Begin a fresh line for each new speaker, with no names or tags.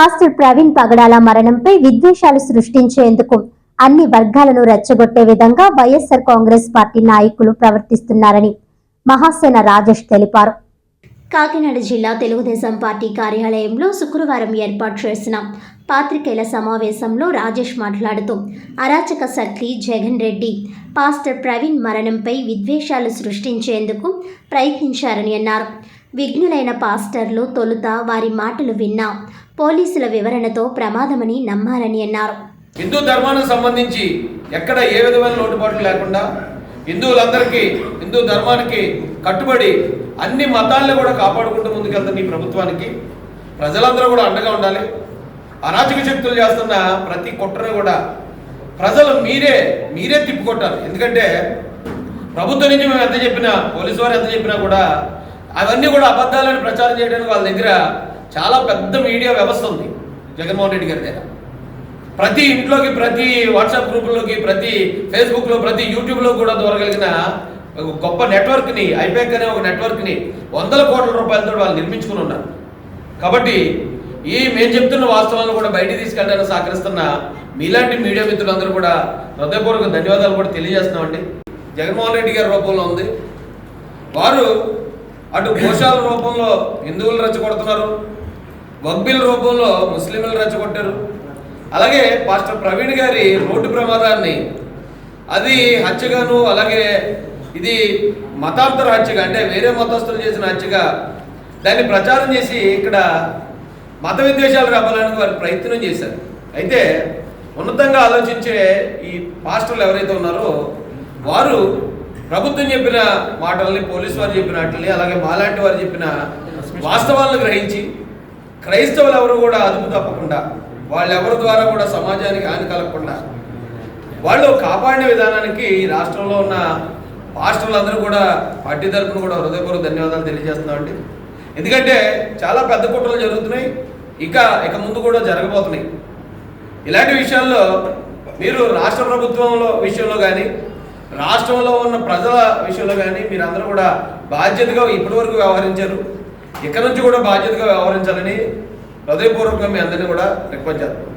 Pastor Praveen పగడాల మరణంపై విద్వేషాలు సృష్టించేందుకు అన్ని వర్గాలను రెచ్చగొట్టే విధంగా వైఎస్ఆర్ కాంగ్రెస్ పార్టీ నాయకులు ప్రవర్తిస్తున్నారని మహాసేన రాజేష్ తెలిపారు. కాకినాడ జిల్లా తెలుగుదేశం పార్టీ కార్యాలయంలో శుక్రవారం ఏర్పాటు చేసిన పాత్రికేయుల సమావేశంలో రాజేష్ మాట్లాడుతూ అరాచక శక్తి జగన్ రెడ్డి పాస్టర్ ప్రవీణ్ మరణంపై విద్వేషాలు సృష్టించేందుకు ప్రయత్నించారని అన్నారు. విఘ్నులైన పాస్టర్లు తొలుత వారి మాటలు విన్నా పోలీసుల వివరణతో ప్రమాదమని నమ్మారని అన్నారు.
హిందూ ధర్మానికి సంబంధించి ఎక్కడ ఏ విధమైన లోటుపాట్లు లేకుండా హిందువులందరికీ హిందూ ధర్మానికి కట్టుబడి అన్ని మతాలను కూడా కాపాడుకుంటూ ముందుకెళ్తున్న ఈ ప్రభుత్వానికి ప్రజలందరూ కూడా అండగా ఉండాలి. అరాచక శక్తులు చేస్తున్న ప్రతి కుట్రను కూడా ప్రజలు మీరే మీరే తిప్పుకొట్టాలి. ఎందుకంటే ప్రభుత్వం నుంచి మేము ఎంత చెప్పినా పోలీసు వారు ఎంత చెప్పినా కూడా అవన్నీ కూడా అబద్ధాలను ప్రచారం చేయడానికి వాళ్ళ దగ్గర చాలా పెద్ద మీడియా వ్యవస్థ ఉంది జగన్మోహన్ రెడ్డి గారి దగ్గర. ప్రతి ఇంట్లోకి ప్రతి వాట్సాప్ గ్రూపుల్లోకి ప్రతి ఫేస్బుక్లో ప్రతి యూట్యూబ్లో కూడా దూరగలిగిన ఒక గొప్ప నెట్వర్క్ని ఐపాక్ అనే ఒక నెట్వర్క్ని వందల కోట్ల రూపాయలతో వాళ్ళు నిర్మించుకుని ఉన్నారు. కాబట్టి ఈ మేము చెప్తున్న వాస్తవాలను కూడా బయటికి తీసుకెళ్ళడానికి సహకరిస్తున్న మీలాంటి మీడియా మిత్రులందరూ కూడా హృదయపూర్వక ధన్యవాదాలు కూడా తెలియజేస్తున్నామండి. జగన్మోహన్ రెడ్డి గారి రూపంలో ఉంది. వారు అటు ఘోషాల రూపంలో హిందువులు రెచ్చగొడుతున్నారు వగ్బిల్ రూపంలో ముస్లింలు రెచ్చగొట్టారు. అలాగే పాస్టర్ ప్రవీణ్ గారి రోడ్డు ప్రమాదాన్ని అది హత్యగాను అలాగే ఇది మతాంతర హత్యగా అంటే వేరే మతస్థులు చేసిన హత్యగా దాన్ని ప్రచారం చేసి ఇక్కడ మత విద్వేషాలు రాపాలని వారు ప్రయత్నం చేశారు. అయితే ఉన్నతంగా ఆలోచించే ఈ పాస్టర్లు ఎవరైతే ఉన్నారో వారు ప్రభుత్వం చెప్పిన మాటల్ని పోలీసు వారు చెప్పిన వాటిని అలాగే మాలాంటి వారు చెప్పిన వాస్తవాలను గ్రహించి క్రైస్తవులు ఎవరు కూడా అదుపు తప్పకుండా వాళ్ళెవరి ద్వారా కూడా సమాజానికి హాని కలగకుండా వాళ్ళు కాపాడిన విధానానికి ఈ రాష్ట్రంలో ఉన్న పాస్టర్లందరూ కూడా పార్టీ తరఫున కూడా హృదయపూర్వక ధన్యవాదాలు తెలియజేస్తున్నామండి. ఎందుకంటే చాలా పెద్ద కుట్రలు జరుగుతున్నాయి ఇక ఇక ముందు కూడా జరగబోతున్నాయి. ఇలాంటి విషయాల్లో మీరు రాష్ట్ర ప్రభుత్వంలో విషయంలో కానీ రాష్ట్రంలో ఉన్న ప్రజల విషయంలో కానీ మీరందరూ కూడా బాధ్యతగా ఇప్పటి వరకు వ్యవహరించారు. ఇక్కడ నుంచి కూడా బాధ్యతగా వ్యవహరించాలని హృదయపూర్వకంగా మీ అందరినీ కూడా రిక్వెస్ట్ చేస్తాం